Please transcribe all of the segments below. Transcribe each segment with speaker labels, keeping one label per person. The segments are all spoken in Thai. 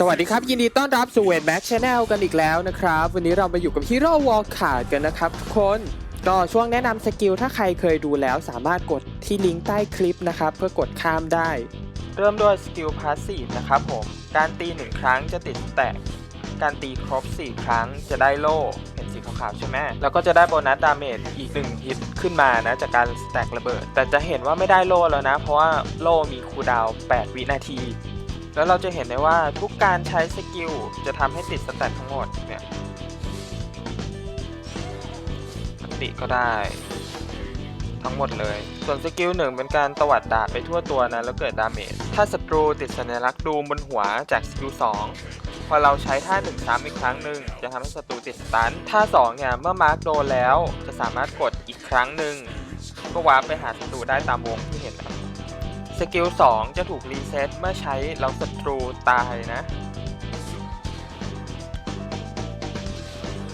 Speaker 1: สวัสดีครับ ยินดีต้อนรับสู่เวทแม็กชาแนลกันอีกแล้วนะครับ วันนี้เรามาอยู่กับฮีโร่วอลขาดกันนะครับทุกคน ก็ช่วงแนะนำสกิลถ้าใครเคยดูแล้วสามารถกดที่ลิงก์ใต้คลิปนะครับ เพื่อกดข้ามได้ เริ่มด้วยสกิลพาสซีฟนะครับผม การตี 1 ครั้งจะติดแตก การตีครบ 4 ครั้งจะได้โล่เห็นสีขาวๆใช่ไหมแล้วก็จะได้โบนัสดาเมจอีก1ฮิตขึ้นมานะจากการสแต็กระเบิด แต่จะเห็นว่าไม่ได้โล่แล้วนะ เพราะว่าโล่มีคูลดาวน์8วินาที แล้วเราจะเห็นได้ว่าทุกการใช้สกิลจะทำให้ติดสแตททั้งหมดเนี่ยติก็ได้ ทั้งหมดเลย ส่วนสกิลหนึ่งเป็นการตวัดดาบไปทั่วตัวนะแล้วเกิดดาเมจ ถ้าศัตรูติดสัญลักษณ์ดูมบนหัวจากสกิล2พอเราใช้ท่า1ซ้ำอีกครั้งหนึ่งจะทำให้ศัตรูติดสตันท่า2เนี่ยเมื่อมาร์กโดนแล้วจะสามารถกดอีกครั้งหนึ่งก็วาร์ปไปหาศัตรูได้ตามวงที่เห็นนะครับ สกิล 2 จะถูกรีเซ็ตเมื่อใช้แล้วศัตรูตายนะ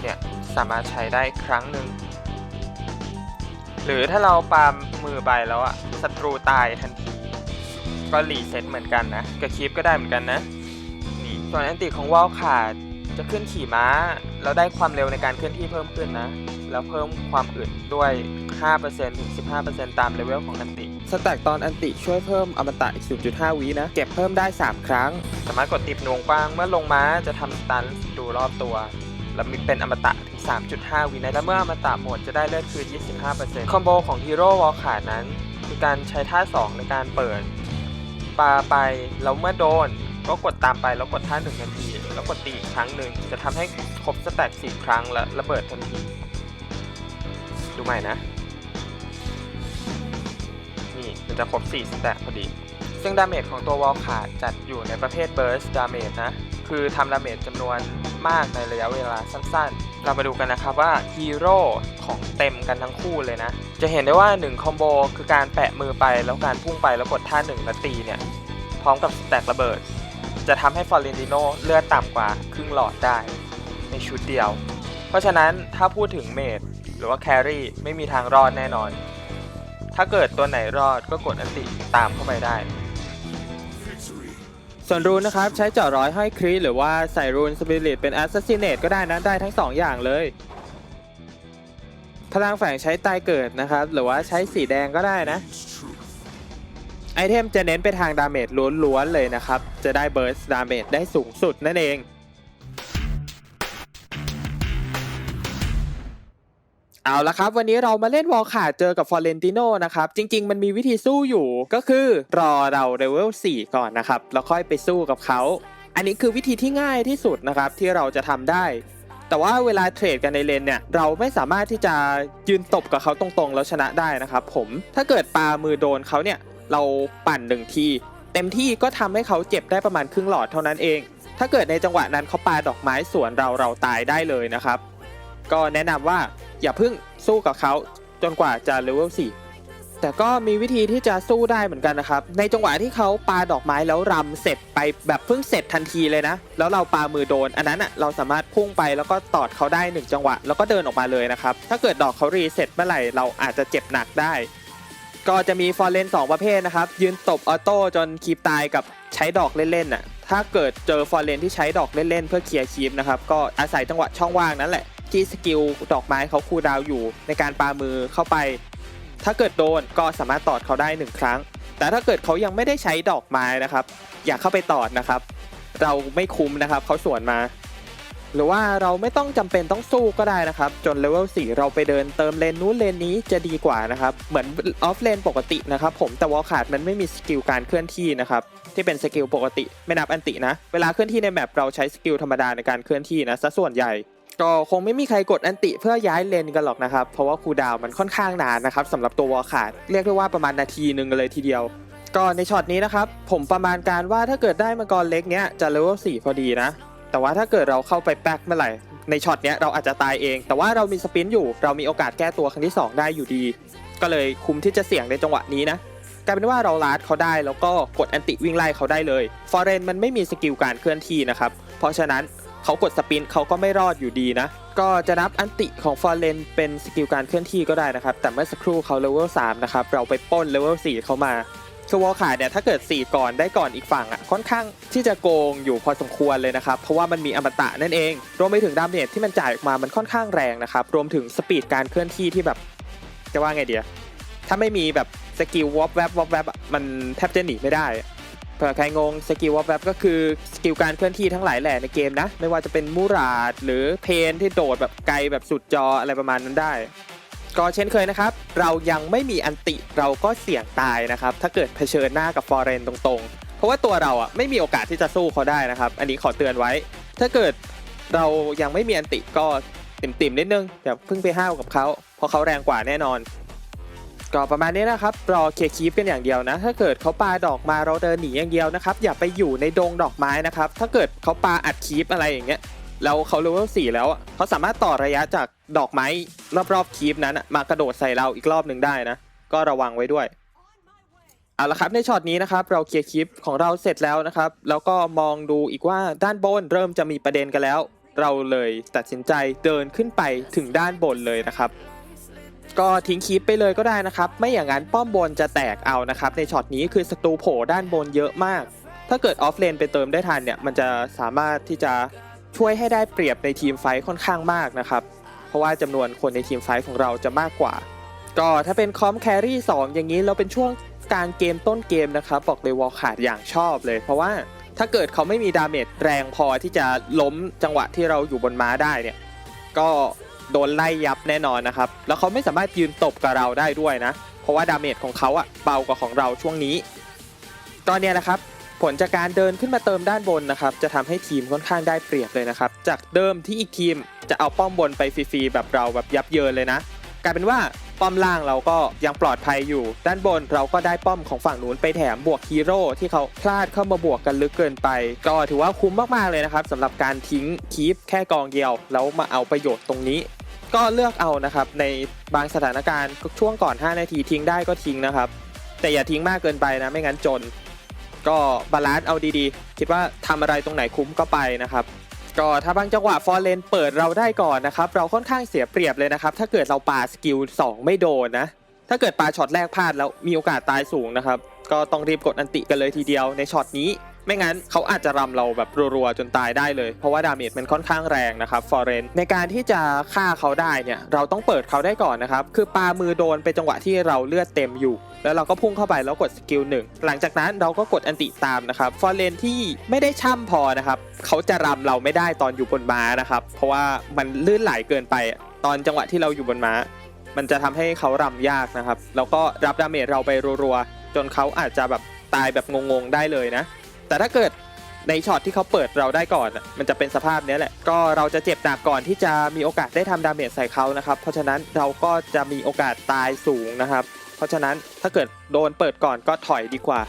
Speaker 1: เนี่ย สามารถใช้ได้ครั้งหนึ่ง หรือถ้าเราปาล์มมือไปแล้วอะศัตรูตายทันที ก็รีเซ็ตเหมือนกันนะ กับคลิปก็ได้เหมือนกันนะ นี่ส่วนแอนติของวอลขาดจะขึ้นขี่ม้า แล้วได้ความเร็วในการเคลื่อนที่เพิ่มขึ้นนะ แล้วเพิ่มความอึดด้วย 5%ถึง 15%ตามเลเวลของอันติ สแต็กตอนอันติช่วยเพิ่มอมตะอีก 0.5 วินะ เก็บเพิ่มได้ 3 ครั้ง สามารถกดติบหน่วงกว้างเมื่อลงม้าจะทำตันดูรอบตัว แล้วมีเป็นอมตะถึง 3.5 วินะและเมื่ออมตะหมดจะได้เลือดคืน 25%คอมโบของฮีโร่วอลขาดนั้นคือการใช้ท่า 2 ในการเปิดปาไปแล้วเมื่อโดนก็กดตามไปแล้วกดท่าหนึ่งนาที แล้วกดตีอีกครั้งหนึ่งจะทำให้ครบสแต็กสี่ครั้งและระเบิดทันที ดูใหม่นะ มันจะครบ4สแต็กพอดี ซึ่งดาเมจของตัววอลขาดจัดอยู่ในประเภท Burst Damage นะ คือทำดาเมจจำนวนมากในระยะเวลาสั้นๆ เรามาดูกันนะครับว่าฮีโร่ของเต็มกันทั้งคู่เลยนะ จะเห็นได้ว่า 1 คอมโบคือการแปะมือไปแล้วการพุ่งไปแล้วกดท่า1แล้วตีเนี่ย พร้อมกับสแต็กระเบิด จะทำให้ฟอร์เรนติโนเลือดต่ำกว่าครึ่งหลอดได้ในชุดเดียว เพราะฉะนั้นถ้าพูดถึงเมดหรือว่าแครี่ไม่มีทางรอดแน่นอน ถ้าเกิดตัวไหนรอดก็กดอันติตามเข้าไปได้ ส่วนรูนนะครับ ใช้เจาะร้อยห้อยครีหรือว่าใส่รูนสปิริตเป็นแอสซัสซิเนตก็ได้นะได้ทั้ง 2 อย่างเลย พลังแฝงใช้ตายเกิดนะครับ หรือว่าใช้สีแดงก็ได้นะ ไอเทมจะเน้นไปทางดาเมจล้วนๆเลยนะครับ จะได้เบิร์สดาเมจได้สูงสุดนั่นเอง เอาละครับ วันนี้เรามาเล่นวอลขาดเจอกับฟอร์เรนติโนนะครับ จริง ๆ มันมีวิธีสู้อยู่ก็คือรอเราเลเวล4ก่อนนะครับ แล้วค่อยไปสู้กับเขา อันนี้คือวิธีที่ง่ายที่สุดนะครับที่เราจะทำได้ แต่ว่าเวลาเทรดกันในเลนเนี่ย เราไม่สามารถที่จะยืนตบกับเขาตรงๆ แล้วชนะได้นะครับผมถ้าเกิดปามือโดนเขาเนี่ยเราปั่นหนึ่งทีเต็มที่ก็ทำให้เขาเจ็บได้ประมาณครึ่งหลอดเท่านั้นเอง ถ้าเกิดในจังหวะนั้นเขาปาดอกไม้สวนเราเราตายได้เลยนะครับ ก็แนะนำว่า อย่าเพิ่งสู้กับเขาจนกว่าจะเลเวล4แต่ก็มีวิธีที่จะสู้ได้เหมือนกันนะครับ ในจังหวะที่เขาปาดอกไม้แล้วรำเสร็จไปแบบเพิ่งเสร็จทันทีเลยนะ แล้วเราปามือโดน อันนั้นอะเราสามารถพุ่งไปแล้วก็ตอดเขาได้หนึ่งจังหวะ แล้วก็เดินออกมาเลยนะครับ ถ้าเกิดดอกเขารีเสร็จเมื่อไหร่เราอาจจะเจ็บหนักได้ ก็จะมีฟอร์เรนสองประเภทนะครับ ยืนตบออโต้จนคีบตายกับใช้ดอกเล่นๆน่ะถ้าเกิดเจอฟอร์เรนที่ใช้ดอกเล่นๆเพื่อเคลียร์คีบนะครับก็อาศัยจังหวะช่องว่างนั้นแหละ ที่สกิลดอกไม้เขาคูดาวอยู่ในการปามือเข้าไป ถ้าเกิดโดนก็สามารถตอดเขาได้หนึ่งครั้ง แต่ถ้าเกิดเขายังไม่ได้ใช้ดอกไม้นะครับ อย่าเข้าไปตอดนะครับ เราไม่คุ้มนะครับเขาสวนมา หรือว่าเราไม่ต้องจำเป็นต้องสู้ก็ได้นะครับ จนเลเวล4เราไปเดินเติมเลนนู้นเลนนี้จะดีกว่านะครับ เหมือนออฟเลนปกตินะครับ ผมแต่วอลขาดมันไม่มีสกิลการเคลื่อนที่นะครับที่เป็นสกิลปกติไม่นับอันตินะ เวลาเคลื่อนที่ในแมปเราใช้สกิลธรรมดาในการเคลื่อนที่นะซะส่วนใหญ่ ก็คงไม่มีใครกดอันติเพื่อย้ายเลนกันหรอกนะครับ เพราะว่าคูดาวมันค่อนข้างนานนะครับสำหรับตัววอลขาดเรียกได้ว่าประมาณนาทีหนึ่งเลยทีเดียว ก็ในช็อตนี้นะครับ ผมประมาณการว่าถ้าเกิดได้มังกรเล็กเนี้ยจะเลเวล4พอดีนะ แต่ว่าถ้าเกิดเราเข้าไปแป๊กเมื่อไหร่ในช็อตเนี้ยเราอาจจะตายเอง แต่ว่าเรามีสปินอยู่เรามีโอกาสแก้ตัวครั้งที่ 2 ได้อยู่ดี ก็เลยคุ้มที่จะเสี่ยงในจังหวะนี้นะกลายเป็นว่าเราลาดเขาได้แล้วก็กดแอนติวิ่งไล่เขาได้เลยฟอร์เรนมันไม่มีสกิลการเคลื่อนที่นะครับเพราะฉะนั้น เขากดสปินเขาก็ไม่รอดอยู่ดีนะ ก็จะนับอันติของฟอร์เรนเป็นสกิลการเคลื่อนที่ก็ได้นะครับ แต่เมื่อสักครู่เขาเลเวล3นะครับ เราไปป้นเลเวล4เขามาสคือวอลขาดเนี่ยถ้าเกิด 4 ก่อนได้ก่อนอีกฝั่งอะค่อนข้างที่จะโกงอยู่พอสมควรเลยนะครับ เพราะว่ามันมีอมตะนั่นเอง รวมไปถึงดาเมจที่มันจ่ายออกมามันค่อนข้างแรงนะครับ รวมถึงสปีดการเคลื่อนที่ที่แบบ จะว่าไงเดียถ้าไม่มีแบบสกิลวอปแวบวอปแวบมันแทบจะหนีไม่ได้ เผื่อใครงงสกิลวอปแวบก็คือสกิลการเคลื่อนที่ทั้งหลายแหล่ในเกมนะ ไม่ว่าจะเป็นมูราดหรือเพนที่โดดแบบไกลแบบสุดจออะไรประมาณนั้นได้ ก็เช่นเคยนะครับ เรายังไม่มีอันติเราก็เสี่ยงตายนะครับ ถ้าเกิดเผชิญหน้ากับฟอร์เรนตรงๆ เพราะว่าตัวเราอะไม่มีโอกาสที่จะสู้เขาได้นะครับ อันนี้ขอเตือนไว้ ถ้าเกิดเรายังไม่มีอันติก็ติ่มๆนิดนึงอย่าเพิ่งไปห้าวกับเขาเพราะเขาแรงกว่าแน่นอน ก็ประมาณนี้นะครับรอเคลียร์คีปกันอย่างเดียวนะ ถ้าเกิดเขาปาดอกมาเราเดินหนีอย่างเดียวนะครับ อย่าไปอยู่ในดงดอกไม้นะครับ ถ้าเกิดเขาปาอัดคีปอะไรอย่างเงี้ยแล้วเขาเลเวลสี่แล้วเขาสามารถต่อระยะจากดอกไม้รอบๆคีปนั้นมากระโดดใส่เราอีกรอบหนึ่งได้นะ ก็ระวังไว้ด้วยเอาละครับในช็อตนี้นะครับเราเคลียร์คลิปของเราเสร็จแล้วนะครับ แล้วก็มองดูอีกว่าด้านบนเริ่มจะมีประเด็นกันแล้ว เราเลยตัดสินใจเดินขึ้นไปถึงด้านบนเลยนะครับ ก็ทิ้งคลิปไปเลยก็ได้นะครับ ไม่อย่างนั้นป้อมบนจะแตกเอานะครับ ในช็อตนี้คือศัตรูโผล่ด้านบนเยอะมาก ถ้าเกิดออฟเลนไปเติมได้ทันเนี่ย มันจะสามารถที่จะช่วยให้ได้เปรียบในทีมไฟท์ค่อนข้างมากนะครับ เพราะว่าจำนวนคนในทีมไฟท์ของเราจะมากกว่า ก็ถ้าเป็นคอมแครี่2อย่างนี้เราเป็นช่วงกลางเกมต้นเกมนะครับ บอกเลยวอลขาดอย่างชอบเลย เพราะว่าถ้าเกิดเขาไม่มีดาเมจแรงพอที่จะล้มจังหวะที่เราอยู่บนม้าได้เนี่ย ก็ โดนไล่ยับแน่นอนนะครับ แล้วเขาไม่สามารถยืนตบกับเราได้ด้วยนะ เพราะว่าดาเมจของเขาอะเบากว่าของเราช่วงนี้ ตอนนี้นะครับ ผลจากการเดินขึ้นมาเติมด้านบนนะครับ จะทำให้ทีมค่อนข้างได้เปรียบเลยนะครับ จากเดิมที่อีกทีมจะเอาป้อมบนไปฟรีๆแบบเราแบบยับเยินเลยนะ กลายเป็นว่า ป้อมล่างเราก็ยังปลอดภัยอยู่ ด้านบนเราก็ได้ป้อมของฝั่งนู้นไปแถมบวกฮีโร่ที่เขาพลาดเข้ามาบวกกันลึกเกินไป ก็ถือว่าคุ้มมากๆเลยนะครับสำหรับการทิ้งคีปแค่กองเดียว แล้วมาเอาประโยชน์ตรงนี้ก็เลือกเอานะครับในบางสถานการณ์ช่วงก่อน 5 นาทีทิ้งได้ก็ทิ้งนะครับ แต่อย่าทิ้งมากเกินไปนะไม่งั้นจน ก็บาลานซ์เอาดีๆ คิดว่าทำอะไรตรงไหนคุ้มก็ไปนะครับ ก็ถ้าบางจังหวะฟอร์เลนเปิดเราได้ก่อนนะครับ เราค่อนข้างเสียเปรียบเลยนะครับ ถ้าเกิดเราปาสกิล2 ไม่โดนนะ ถ้าเกิดปาช็อตแรกพลาดแล้วมีโอกาสตายสูงนะครับ ก็ต้องรีบกดอันติกันเลยทีเดียวในช็อตนี้ ไม่งั้นเขาอาจจะรำเราแบบรัวๆจนตายได้เลย เพราะว่าดาเมจมันค่อนข้างแรงนะครับฟอร์เรนในการที่จะฆ่าเขาได้เนี่ยเราต้องเปิดเขาได้ก่อนนะครับคือปามือโดนเป็นจังหวะที่เราเลือดเต็มอยู่แล้วเราก็พุ่งเข้าไปแล้วกดสกิลหนึ่งหลังจากนั้นเราก็กดอันติตามนะครับฟอร์เรนที่ไม่ได้ช่ำพอนะครับเขาจะรำเราไม่ได้ตอนอยู่บนม้านะครับ เพราะว่ามันลื่นไหลเกินไป ตอนจังหวะที่เราอยู่บนม้า มันจะทำให้เขารำยากนะครับ แล้วก็รับดาเมจเราไปรัวๆจนเขาอาจจะแบบตายแบบงงๆได้เลยนะ แต่ถ้าเกิดในช็อตที่เขาเปิดเราได้ก่อนอะมันจะเป็นสภาพเนี้ยแหละ ก็เราจะเจ็บหนักก่อนที่จะมีโอกาสได้ทำดาเมจใส่เขานะครับ เพราะฉะนั้นเราก็จะมีโอกาสตายสูงนะครับ เพราะฉะนั้นถ้าเกิดโดนเปิดก่อนก็ถอยดีกว่า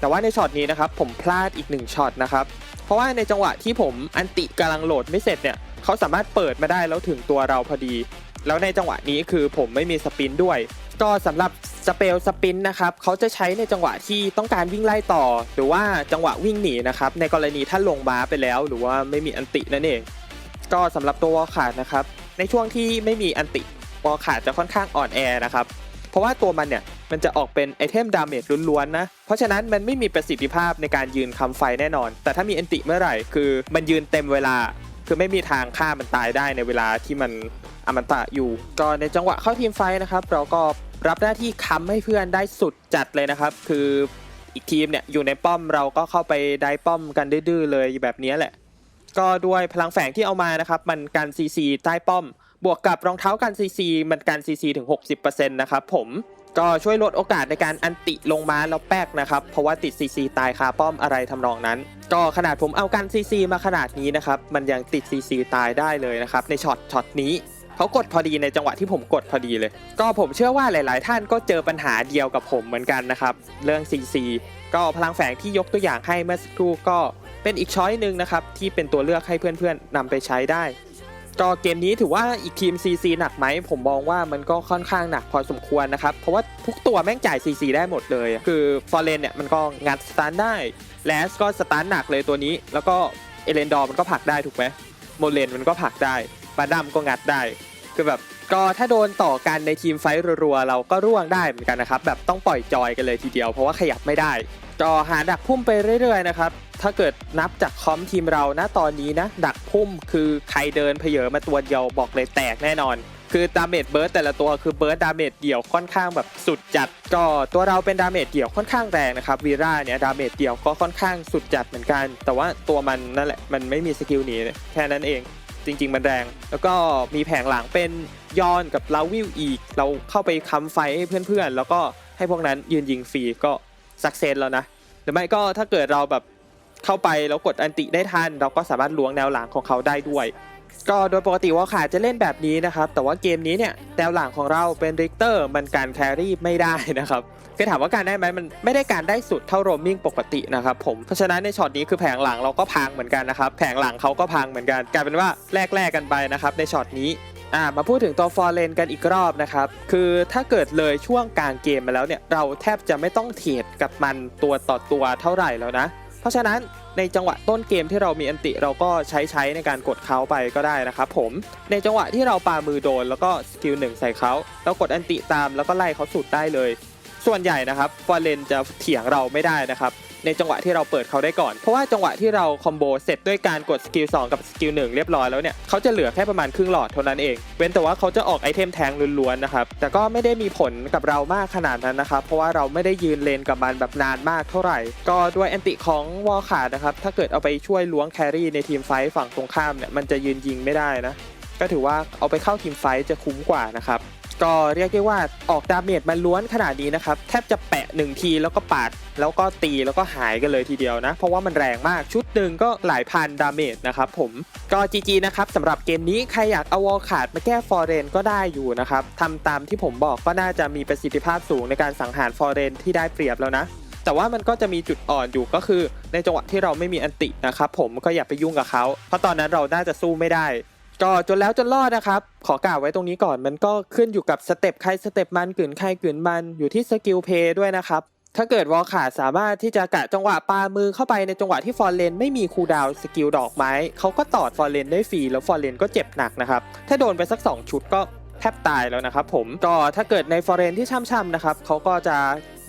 Speaker 1: แต่ว่าในช็อตนี้นะครับผมพลาดอีกหนึ่งช็อตนะครับ เพราะว่าในจังหวะที่ผมอันติกำลังโหลดไม่เสร็จเนี่ยเขาสามารถเปิดมาได้แล้วถึงตัวเราพอดี แล้วในจังหวะนี้คือผมไม่มีสปินด้วย ก็สำหรับ สเปลสปินนะครับเขาจะใช้ในจังหวะที่ต้องการวิ่งไล่ต่อ หรือว่าจังหวะวิ่งหนีนะครับในกรณีถ้าลงม้าไปแล้ว หรือว่าไม่มีอันตินั่นเองก็สำหรับตัววอลขาดนะครับในช่วงที่ไม่มีอันติวอลขาดจะค่อนข้างอ่อนแอนะครับเพราะว่าตัวมันเนี่ยมันจะออกเป็นไอเทมดาเมจล้วนๆนะ เพราะฉะนั้นมันไม่มีประสิทธิภาพในการยืนคำไฟแน่นอน แต่ถ้ามีอันติเมื่อไหร่คือมันยืนเต็มเวลา คือไม่มีทางฆ่ามันตายได้ในเวลาที่มันอมตะอยู่ ก็ในจังหวะเข้าทีมไฟนะครับ เราก็ รับหน้าที่ค้ำให้เพื่อนได้สุดจัดเลยนะครับ คืออีกทีมเนี่ยอยู่ในป้อมเราก็เข้าไปได้ป้อมกันดื้อๆเลยแบบนี้แหละ ก็ด้วยพลังแฝงที่เอามานะครับ มันกันซีซีใต้ป้อม บวกกับรองเท้ากันซีซีมันกันซีซีถึง 60%นะครับผมก็ช่วยลดโอกาสในการอันติลงมาแล้วแป๊กนะครับ เพราะว่าติดซีซีตายคาป้อมอะไรทำนองนั้น ก็ขนาดผมเอากันซีซีมาขนาดนี้นะครับ มันยังติดซีซีตายได้เลยนะครับ ในช็อตช็อตนี้ เขากดพอดีในจังหวะที่ผมกดพอดีเลย ก็ผมเชื่อว่าหลาย ๆ ท่านก็เจอปัญหาเดียวกับผมเหมือนกันนะครับ เรื่อง CC ก็พลังแฝงที่ยกตัวอย่างให้เมื่อสักครู่ก็เป็นอีกช้อยหนึ่งนะครับที่เป็นตัวเลือกให้เพื่อน ๆนำไปใช้ได้ก็เกมนี้ถือว่าอีกทีม CC หนักไหมผมมองว่ามันก็ค่อนข้างหนักพอสมควรนะครับ เพราะว่าทุกตัวแม่งจ่าย CC ได้หมดเลย คือฟอร์เรนเนี่ยมันก็งัดสตาร์ได้แลสก็สตาร์หนักเลยตัวนี้ แล้วก็เอเลนดอร์มันก็ผลักได้ถูกไหมโมเลนมันก็ผลักได้ บาดัมก็งัดได้ คือแบบก็ถ้าโดนต่อกันในทีมไฟท์รัวๆเราก็ร่วงได้เหมือนกันนะครับ แบบต้องปล่อยจอยกันเลยทีเดียวเพราะว่าขยับไม่ได้ก็หาดักพุ่มไปเรื่อยๆนะครับ ถ้าเกิดนับจากคอมทีมเรานะตอนนี้นะ ดักพุ่มคือใครเดินเพเยอมาตัวเดียวบอกเลยแตกแน่นอน คือดาเมจเบิร์ดแต่ละตัวคือเบิร์ดดาเมจเดี่ยวค่อนข้างแบบสุดจัด ก็ตัวเราเป็นดาเมจเดี่ยวค่อนข้างแรงนะครับวีร่าเนี่ยดาเมจเดี่ยวก็ค่อนข้างสุดจัดเหมือนกัน แต่ว่าตัวมันนั่นแหละมันไม่มีสกิลหนีแค่นั้นเอง จริง ๆ มันแรง แล้วก็มีแผงหลังเป็นยอนกับลาวิวอีก เราเข้าไปค้ำไฟให้เพื่อนๆ แล้วก็ให้พวกนั้นยืนยิงฟรีก็สักเซนแล้วนะหรือไม่ก็ถ้าเกิดเราแบบเข้าไปแล้วกดอันติได้ทัน เราก็สามารถล้วงแนวหลังของเขาได้ด้วย ก็โดยปกติวอลขาจะเล่นแบบนี้นะครับ แต่ว่าเกมนี้เนี่ยแนวหลังของเราเป็นริกเตอร์มันการแครี่ไม่ได้นะครับ คือถามว่าการได้ไหมมันไม่ได้การได้สุดเท่าโรมมิ่งปกตินะครับผมเพราะฉะนั้นในช็อตนี้คือแผงหลังเราก็พังเหมือนกันนะครับแผงหลังเขาก็พังเหมือนกันกลายเป็นว่าแลกๆกันไปนะครับในช็อตนี้อ่ามาพูดถึงตัวฟอร์เรนกันอีกรอบนะครับ คือถ้าเกิดเลยช่วงกลางเกมมาแล้วเนี่ย เราแทบจะไม่ต้องเทรดกับมันตัวต่อตัวเท่าไหร่แล้วนะ เพราะฉะนั้นในจังหวะต้นเกมที่เรามีอันติเราก็ใช้ใช้ในการกดเขาไปก็ได้นะครับผม ในจังหวะที่เราปามือโดนแล้วก็สกิลหนึ่งใส่เขาแล้วกดอันติตามแล้วก็ไล่เขาสุดได้เลย ส่วนใหญ่นะครับฟอร์เรนจะเถียงเราไม่ได้นะครับในจังหวะที่เราเปิดเขาได้ก่อน เพราะว่าจังหวะที่เราคอมโบเสร็จด้วยการกดสกิล2กับสกิล1เรียบร้อยแล้วเนี่ยเขาจะเหลือแค่ประมาณครึ่งหลอดเท่านั้นเอง เว้นแต่ว่าเขาจะออกไอเทมแทงล้วนๆนะครับ แต่ก็ไม่ได้มีผลกับเรามากขนาดนั้นนะครับ เพราะว่าเราไม่ได้ยืนเลนกับมันแบบนานมากเท่าไหร่ ก็ด้วยแอนติของวอลขาดนะครับ ถ้าเกิดเอาไปช่วยล้วงแครี่ในทีมไฟท์ฝั่งตรงข้ามเนี่ยมันจะยืนยิงไม่ได้นะ ก็ถือว่าเอาไปเข้าทีมไฟท์จะคุ้มกว่านะครับ ก็เรียกได้ว่าออกดาเมจมาล้วนขนาดนี้นะครับแทบจะแปะหนึ่งทีแล้วก็ปาดแล้วก็ตีแล้วก็หายกันเลยทีเดียวนะ เพราะว่ามันแรงมากชุดหนึ่งก็หลายพันดาเมจนะครับผมก็จีจีนะครับสำหรับเกมนี้ใครอยากเอาวอลขาดมาแก้ฟอร์เรนก็ได้อยู่นะครับทำตามที่ผมบอกก็น่าจะมีประสิทธิภาพสูงในการสังหารฟอร์เรนที่ได้เปรียบแล้วนะแต่ว่ามันก็จะมีจุดอ่อนอยู่ก็คือ ในจังหวะที่เราไม่มีอันตินะครับผมก็อย่าไปยุ่งกับเขาเพราะตอนนั้นเราน่าจะสู้ไม่ได้ ก็จนแล้วจนรอดนะครับ ขอกล่าวไว้ตรงนี้ก่อนมันก็ขึ้นอยู่กับสเต็ปใครสเต็ปมันกลืนใครกลืนมันอยู่ที่สกิลเพย์ด้วยนะครับ ถ้าเกิดวอลขาดสามารถที่จะกะจังหวะปามือเข้าไปในจังหวะที่ฟอร์เรนไม่มีคูดาวสกิลดอกไม้เขาก็ตอดฟอร์เรนได้ฟรีแล้วฟอร์เรนก็เจ็บหนักนะครับ ถ้าโดนไปสัก 2 ชุดก็แทบตายแล้วนะครับผมก็ถ้าเกิดในฟอร์เรนที่ช่ำๆนะครับเขาก็จะ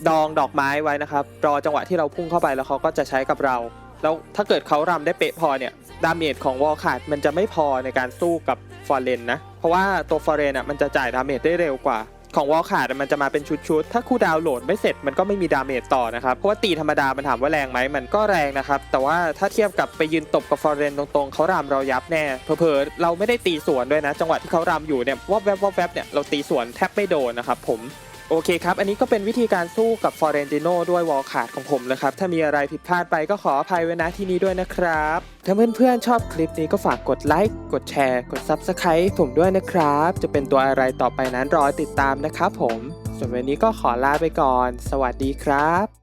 Speaker 1: ดองดอกไม้ไว้นะครับรอจังหวะที่เราพุ่งเข้าไปแล้วเขาก็จะใช้กับเรา แล้วถ้าเกิดเขารำได้เป๊ะพอเนี่ยดาเมจของวอลขาดมันจะไม่พอในการสู้กับฟอร์เรนนะเพราะว่าตัวฟอร์เรนอะมันจะจ่ายดาเมจได้เร็วกว่า ของวอลขาดมันจะมาเป็นชุดๆถ้าคูลดาวโหลดไม่เสร็จมันก็ไม่มีดาเมจต่อนะครับเพราะว่าตีธรรมดามันถามว่าแรงไหมมันก็แรงนะครับแต่ว่าถ้าเทียบกับไปยืนตบกับฟอร์เรนตรงๆเขารำเรายับแน่เผลอๆเราไม่ได้ตีสวนด้วยนะ จังหวะที่เขารำอยู่เนี่ยวอบแวบวอบแวบเนี่ยเราตีสวนแทบไม่โดนนะครับผม โอเคครับ อันนี้ก็เป็นวิธีการสู้กับฟอร์เรนติโนด้วยวอลขาดของผมนะครับ ถ้ามีอะไรผิดพลาดไปก็ขออภัยไว้นะที่นี้ด้วยนะครับ ถ้าเพื่อนๆชอบคลิปนี้ก็ฝากกดไลค์ กดแชร์ กด Subscribe ผมด้วยนะครับ จะเป็นตัวอะไรต่อไปนั้นรอติดตามนะครับผม ส่วนวันนี้ก็ขอลาไปก่อน สวัสดีครับ